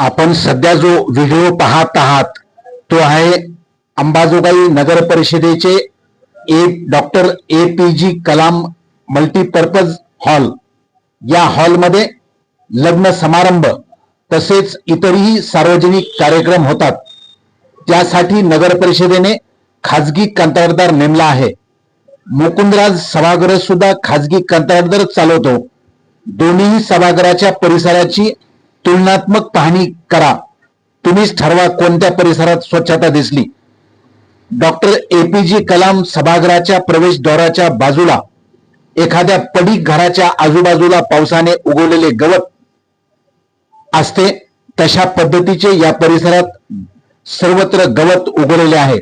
आपण सध्या जो व्हिडिओ पाहत आहात तो आहे अंबाजोगाई नगर परिषदेचे A doctor A P J Kalam multipurpose hall. या हॉलमध्ये लग्न समारंभ तसेच इतरही सार्वजनिक कार्यक्रम होतात. त्यासाठी नगर परिषदेने खाजगी कंत्राटदार नेमला आहे. मुकुंदराज सभागृह सुद्धा खाजगी कंत्राटदार चालवतो. दोन्ही सभागृहाच्या परिसराची तुलनात्मक पाहणी करा. तुम्हीच ठरवा कोणत्या परिसरात स्वच्छता दिसली. डॉक्टर एपीजी कलाम सभागृहाच्या प्रवेशद्वाराच्या बाजूला एखाद्या पडीक घराच्या आजूबाजूला पावसाने उगवलेले गवत असते तशा पद्धतीचे या परिसरात सर्वत्र गवत उगवलेले आहे.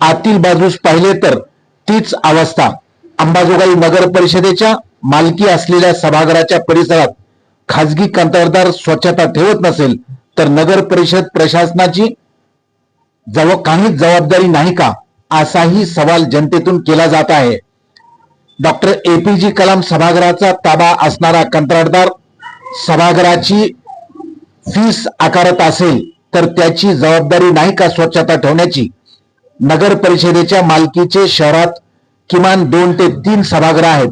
आतील बाजूस पाहिले तर तीच अवस्था. अंबाजोगाई नगर परिषदेच्या मालकी असलेल्या सभागृहाच्या परिसरात खाजगी कंत्राटदार स्वच्छता ठेवत नसेल तर नगर परिषद प्रशासनाची जव काहीच जबाबदारी नाही का? असाही सवाल जनतेतून केला जात आहे. डॉक्टर एपीजी कलाम सभागृहाचा ताबा असणारा कंत्राटदार सभागृहाची फीस आकारत असेल तर त्याची जबाबदारी नाही का स्वच्छता ठेवण्याची? नगर परिषदेच्या मालकीचे शहरात किमान दोन ते तीन सभागृह आहेत.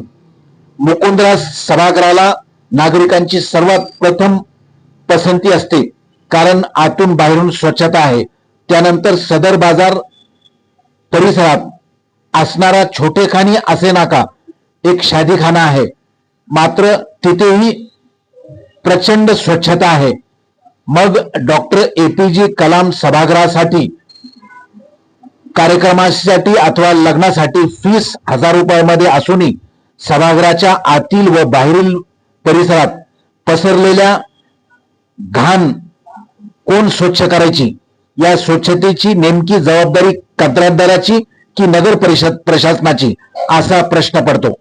मुकुंदराज सभागृहाला नागरिकांची सर्वात प्रथम पसंती असते कारण आतून बाहेरून स्वच्छता आहे. त्यानंतर सदर बाजार परिसरात असणारा छोटेखानी असे नाका एक शादीखाना आहे. मात्र तिथेही प्रचंड स्वच्छता आहे. मग doctor A P J Kalam सभागृहासाठी कार्यक्रमासाठी अथवा लग्नासाठी फीस हजार रुपयामध्ये असूनही सभागृहाच्या आतील व बाहेरील परिसरात पसरलेल्या घाण कोण स्वच्छ करायची? या स्वच्छतेची नेमकी जबाबदारी कंत्राटदाराची की नगर परिषद प्रशासनाची? असा प्रश्न पडतो.